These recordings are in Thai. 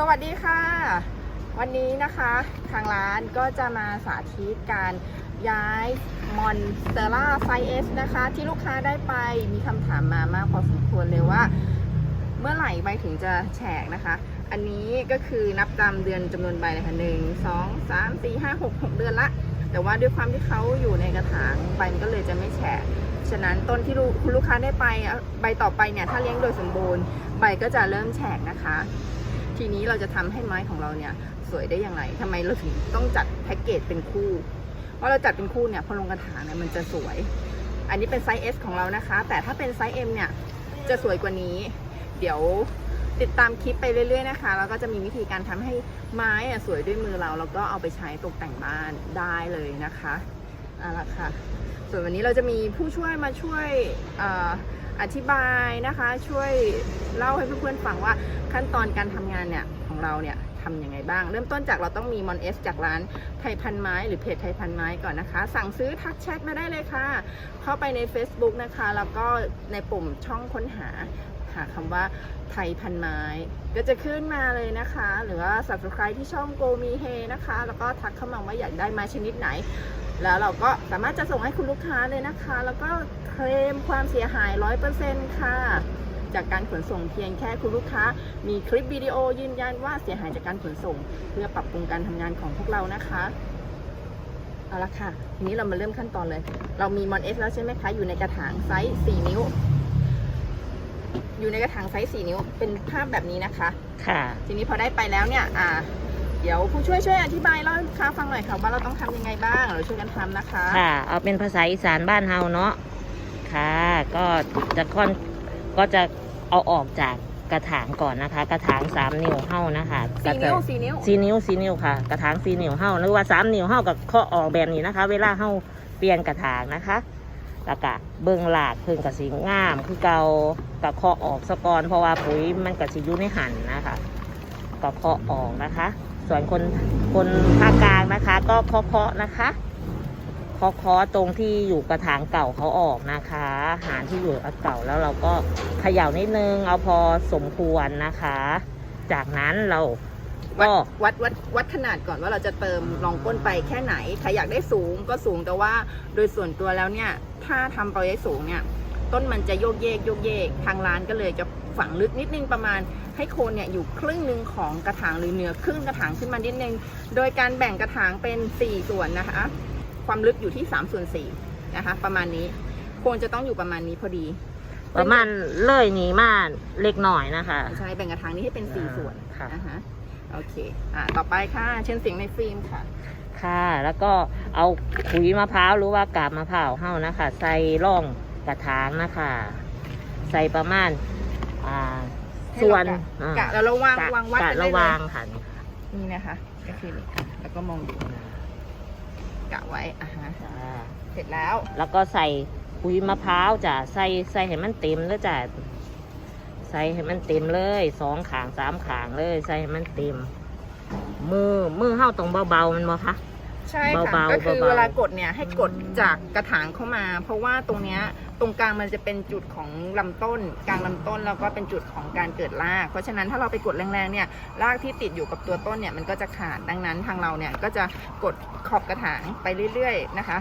สวัสดีค่ะ วันนี้นะคะทางร้านก็จะมาสาธิตการย้ายมอนสเตอร่าไซเอสนะคะ ที่ลูกค้าได้ไปมีคำถามมามากพอสมควรเลยว่า เมื่อไหร่ใบถึงจะแฉกนะคะ อันนี้ก็คือนับตามเดือนจำนวนใบเลยค่ะหนึ่งสองสามสี่ห้าหกหกเดือนละ แต่ว่าด้วยความที่เขาอยู่ในกระถางใบมันก็เลยจะไม่แฉกฉะนั้นต้นที่คุณลูกค้าได้ไปใบต่อไปเนี่ยถ้าเลี้ยงโดยสมบูรณ์ใบก็จะเริ่มแฉกนะคะ ทีนี้เราจะทำให้ไม้ของเราเนี่ยสวยได้อย่างไรทำไมเราถึงต้องจัดแพ็กเกจเป็นคู่ว่าเราจัดเป็นคู่เนี่ยพอลงกระถางเนี่ยมันจะสวย อันนี้เป็นไซส์ S ของเรานะคะ แต่ถ้าเป็นไซส์ M เนี่ยจะสวยกว่านี้ เดี๋ยวติดตามคลิปไปเรื่อย ๆนะคะ แล้วก็จะมีวิธีการทำให้ไม้อะสวยด้วยมือเรา แล้วก็เอาไปใช้ตกแต่งบ้านได้เลยนะคะเอาละค่ะ ส่วนวันนี้เราจะมีผู้ช่วยมาช่วย อธิบายนะคะ ช่วยเล่าให้เพื่อนๆฟังว่าขั้นตอนการทำงานเนี่ยของเราเนี่ยทำยังไงบ้าง เริ่มต้นจากเราต้องมีมอนเอสจากร้านไทยพันไม้ หรือเพจไทยพันไม้ก่อนนะคะ สั่งซื้อทักแชทมาได้เลยค่ะ เข้าไปใน Facebook นะคะ แล้วก็ในปุ่มช่องค้นหาหาคำว่าไทยพันไม้ ก็จะขึ้นมาเลยนะคะ หรือว่า subscribe ที่ช่องโกมีเฮนะคะ แล้วก็ทักเข้ามาว่าอยากได้ไม้ชนิดไหน แล้วเราก็สามารถจะส่งให้คุณลูกค้าเลยนะคะ แล้วก็เคลมความเสียหาย 100%ค่ะ จากการขนส่งเพียงแค่คุณลูกค้า มีคลิปวิดีโอยืนยันว่าเสียหายจากการขนส่ง เพื่อปรับปรุงการทำงานของพวกเรานะคะเอาละค่ะ ทีนี้เรามาเริ่มขั้นตอนเลย เรามีมอนเอสแล้วใช่ไหมคะ อยู่ในกระถางไซส์ 4 นิ้ว อยู่ในกระถางไซส์ 4 นิ้ว เป็นภาพแบบนี้นะคะ ค่ะ ทีนี้พอได้ไปแล้วเนี่ย อ่าเดี๋ยวผู้ช่วยช่วยอธิบายเล่าให้ลูกค้าฟังหน่อยค่ะว่าเราต้องทำยังไงบ้างเราช่วยกันทำนะคะ ค่ะ เอาเป็นภาษาอีสานบ้านเฮาเนาะค่ะ ก็จะค่อนก็จะเอาออกจากกระถางก่อนนะคะ กระถางสามนิ้วเฮานะคะก็สี่จะนิ้วสี่นิ้ว สี่นิ้วสี่นิ้วค่ะ กระถางสี่นิ้วเฮาหรือว่าสามนิ้วเฮากับข้อออกแบบนี้นะคะ เวลาเฮาเปลี่ยนกระถางนะคะแล้วก็เบิ่งหลาดเพิ่งกับสีงาม คือเกากับข้อออกสะกอนเพราะว่าปุ๋ยมันกับสิอยุในหันนะคะก็เคาะออกนะคะ ส่วนคนคนภาคกลางนะคะ ก็เคาะเคาะนะคะเคาะเคาะตรงที่อยู่กระถางเก่าเขาออกนะคะ หารที่อยู่กับเก่าแล้วเราก็เขย่านิดนึงเอาพอสมควรนะคะ จากนั้นเราวัดก็วัดวัดวัดขนาดก่อนว่าเราจะเติมรองก้นไปแค่ไหนใครอยากได้สูงก็สูงแต่ว่าโดยส่วนตัวแล้วเนี่ย ถ้าทำไปได้สูงเนี่ย ต้นมันจะโยกเยกโยกเยกทางร้านก็เลยจะฝังลึกนิดนึงประมาณ ให้โคนเนี่ยอยู่ครึ่งหนึ่งของกระถางหรือเหนือครึ่งกระถางขึ้นมานิดนึง โดยการแบ่งกระถางเป็น 4 ส่วนนะคะ ความลึกอยู่ที่3ส่วน4นะคะ ประมาณนี้โคนจะต้องอยู่ประมาณนี้พอดี ประมาณเลยหนีมาเล็กหน่อยนะคะใช่แบ่งกระถางนี้ให้เป็น4ส่วนค่ะอ่าฮะโอเค อ่า ต่อไปค่ะ เช่นเสียงในฟิล์มค่ะ ค่ะ แล้วก็เอาขุยมะพร้าวหรือว่ากาบมะพร้าวเฮ้านะคะ ใส่ร่อง กระถางนะคะ ใส่ประมาณอ่าให้ส่วนเรากะอ่ากะแล้วเราวางกะวางวัดกะกันได้ระเลวายงค่ะนี่นะคะก็คือนี่ค่ะแล้วก็มองดูกะไว้อะฮะจ้าเสร็จแล้วแล้วก็ใส่ขุยมะพร้าวจ้ะใส่ใส่ให้มันเต็มแล้วจ้ะใส่ให้มันเต็มเลยสองขางสามขางเลย ใส่ให้มันเต็ม มือมือเฮ้าตรงเบาๆมันบ่คะ ใช่ค่ะเบาๆก็คือเบาๆ เวลากดเนี่ยให้กดจากกระถางเข้ามา เพราะว่าตรงเนี้ย ตรงกลางมันจะเป็นจุดของลำต้น กลางลำต้นแล้วก็เป็นจุดของการเกิดราก เพราะฉะนั้นถ้าเราไปกดแรงๆเนี่ยรากที่ติดอยู่กับตัวต้นเนี่ยมันก็จะขาดดังนั้นทางเราเนี่ยก็จะกดขอบกระถางไปเรื่อย ๆนะคะ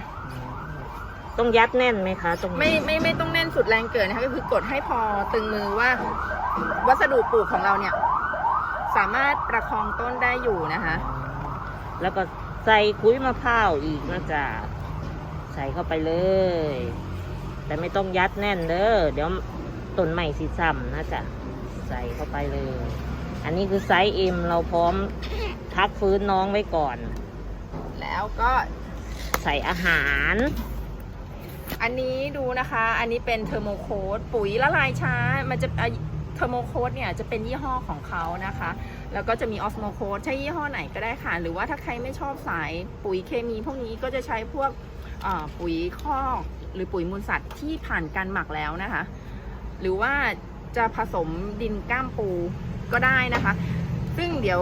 ต้องยัดแน่นไหมคะตรงนี้ไม่ไม่ไม่ต้องแน่นสุดแรงเกินนะคะก็คือกดให้พอตึงมือว่า วัสดุปลูกของเราเนี่ยสามารถประคองต้นได้อยู่นะคะ แล้วก็ใส่ขุยมะพร้าวอีกนะจ๊ะใส่เข้าไปเลย แต่ไม่ต้องยัดแน่นเด้อเดี๋ยวต้นใหม่สีซ้ำนะจ๊ะใส่เข้าไปเลย อันนี้คือไซส์เอ็มเราพร้อมพักฟื้นน้องไว้ก่อน แล้วก็ใส่อาหาร อันนี้ดูนะคะ อันนี้เป็นเทอร์โมโคดปุ๋ยละลายช้า มันจะเทอร์โมโคดเนี่ยจะเป็นยี่ห้อของเขานะคะ แล้วก็จะมีออสโมโคดใช้ยี่ห้อไหนก็ได้ค่ะ หรือว่าถ้าใครไม่ชอบสายปุ๋ยเคมีพวกนี้ก็จะใช้พวกปุ๋ยคอก หรือปุ๋ยมูลสัตว์ที่ผ่านการหมักแล้วนะคะ หรือว่าจะผสมดินก้ามปูก็ได้นะคะ ซึ่งเดี๋ยว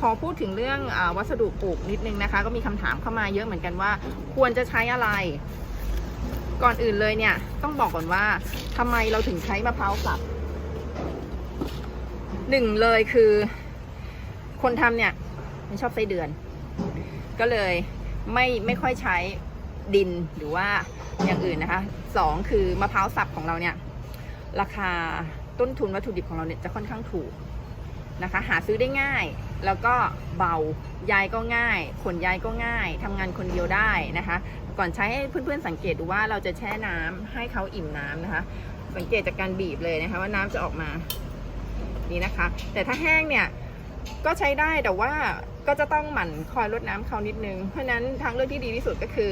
ขอพูดถึงเรื่องอวัสดุปลูกนิดนึงนะคะ ก็มีคำถามเข้ามาเยอะเหมือนกันว่า ควรจะใช้อะไร ก่อนอื่นเลยเนี่ย ต้องบอกก่อนว่าทำไมเราถึงใช้มะพร้าวสับหนึ่งเลยคือ คนทำเนี่ยไม่ชอบไส้เดือน ก็เลยไม่ไม่ค่อยใช้ ดินหรือว่าอย่างอื่นนะคะสองคือมะพร้าวสับของเราเนี่ยราคาต้นทุนวัตถุดิบของเราเนี่ยจะค่อนข้างถูกนะคะ หาซื้อได้ง่าย แล้วก็เบายายก็ง่าย ขนยายก็ง่ายทำงานคนเดียวได้นะคะ ก่อนใช้ให้เพื่อนๆสังเกตดูว่าเราจะแช่น้ำให้เขาอิ่มน้ำนะคะ สังเกตจากการบีบเลยนะคะ ว่าน้ำจะออกมานี่นะคะ แต่ถ้าแห้งเนี่ยก็ใช้ได้แต่ว่าก็จะต้องหมั่นคอยรดน้ำเขานิดนึง เพราะฉะนั้นทางเลือกที่ดีที่สุดก็คือ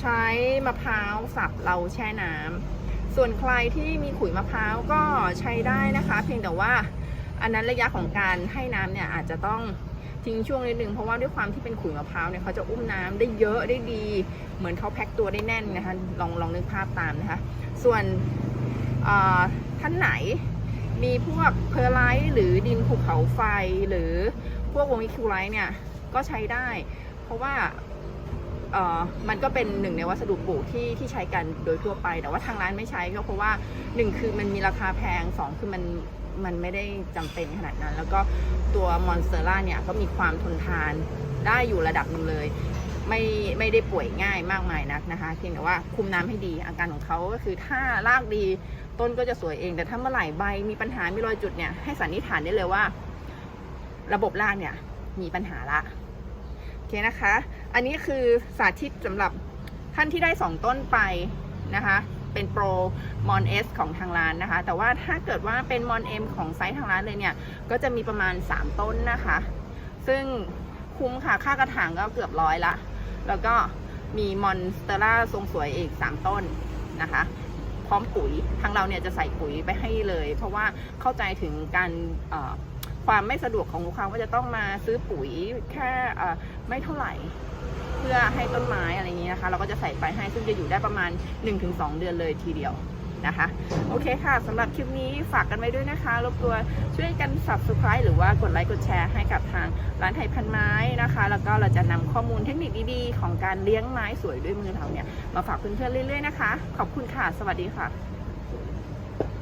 ใช้มะพร้าวสับเราแช่น้ำส่วนใครที่มีขุยมะพร้าวก็ใช้ได้นะคะ เพียงแต่ว่าอันนั้นระยะของการให้น้ำเนี่ยอาจจะต้องทิ้งช่วงนิดนึงเพราะว่าด้วยความที่เป็นขุยมะพร้าวเนี่ยเขาจะอุ้มน้ำได้เยอะได้ดี เหมือนเขาแพ็คตัวได้แน่นนะคะลองลองนึกภาพตามนะคะ ส่วนท่านไหนมีพวกเพอร์ไลท์หรือดินภูเขาไฟหรือพวกวงวิคิวไลท์เนี่ยก็ใช้ได้ เพราะว่า มันก็เป็นหนึ่งในวัสดุปลูกที่ที่ใช้กันโดยทั่วไป แต่ว่าทางร้านไม่ใช้ก็เพราะว่าหนึ่งคือมันมีราคาแพงสองคือมันมันไม่ได้จำเป็นขนาดนั้น แล้วก็ตัวมอนสเตอร่าเนี่ยก็มีความทนทานได้อยู่ระดับหนึ่งเลย ไม่ไม่ได้ป่วยง่ายมากมายนักนะคะเพียงแต่ว่าคุมน้ำให้ดี อาการของเขาก็คือถ้ารากดีต้นก็จะสวยเอง แต่ถ้าเมื่อไหร่ใบมีปัญหามีรอยจุดเนี่ยให้สันนิษฐานได้เลยว่า ระบบรากเนี่ยมีปัญหาละโอเคนะคะ อันนี้คือสาธิตสำหรับท่านที่ได้ 2 ต้นไปนะคะ เป็นโปรมอนเอสของทางร้านนะคะ แต่ว่าถ้าเกิดว่าเป็นมอนเอ็มของไซต์ทางร้านเลยเนี่ย ก็จะมีประมาณ 3 ต้นนะคะ ซึ่งคุ้มค่ะ ค่ากระถางก็เกือบร้อยละ แล้วก็มีมอนสเตอร่าทรงสวยอีก 3 ต้นนะคะ พร้อมปุ๋ย ทางเราเนี่ยจะใส่ปุ๋ยไปให้เลย เพราะว่าเข้าใจถึงการ ความไม่สะดวกของลูกค้าว่าจะต้องมาซื้อปุ๋ยแค่ไม่เท่าไหร่ เพื่อให้ต้นไม้อะไรอย่างนี้นะคะ เราก็จะใส่ไปให้ซึ่งจะอยู่ได้ประมาณ 1-2 เดือนเลยทีเดียวนะคะ โอเคค่ะสำหรับคลิปนี้ฝากกันไว้ด้วยนะคะ รบกวนช่วยกัน subscribe หรือว่ากดไลค์กดแชร์ให้กับทางร้านไทยพันไม้นะคะ แล้วก็เราจะนำข้อมูลเทคนิคดีๆ ของการเลี้ยงไม้สวยด้วยมือเราเนี่ย มาฝากเพื่อนๆเรื่อยๆนะคะ ขอบคุณค่ะ สวัสดีค่ะ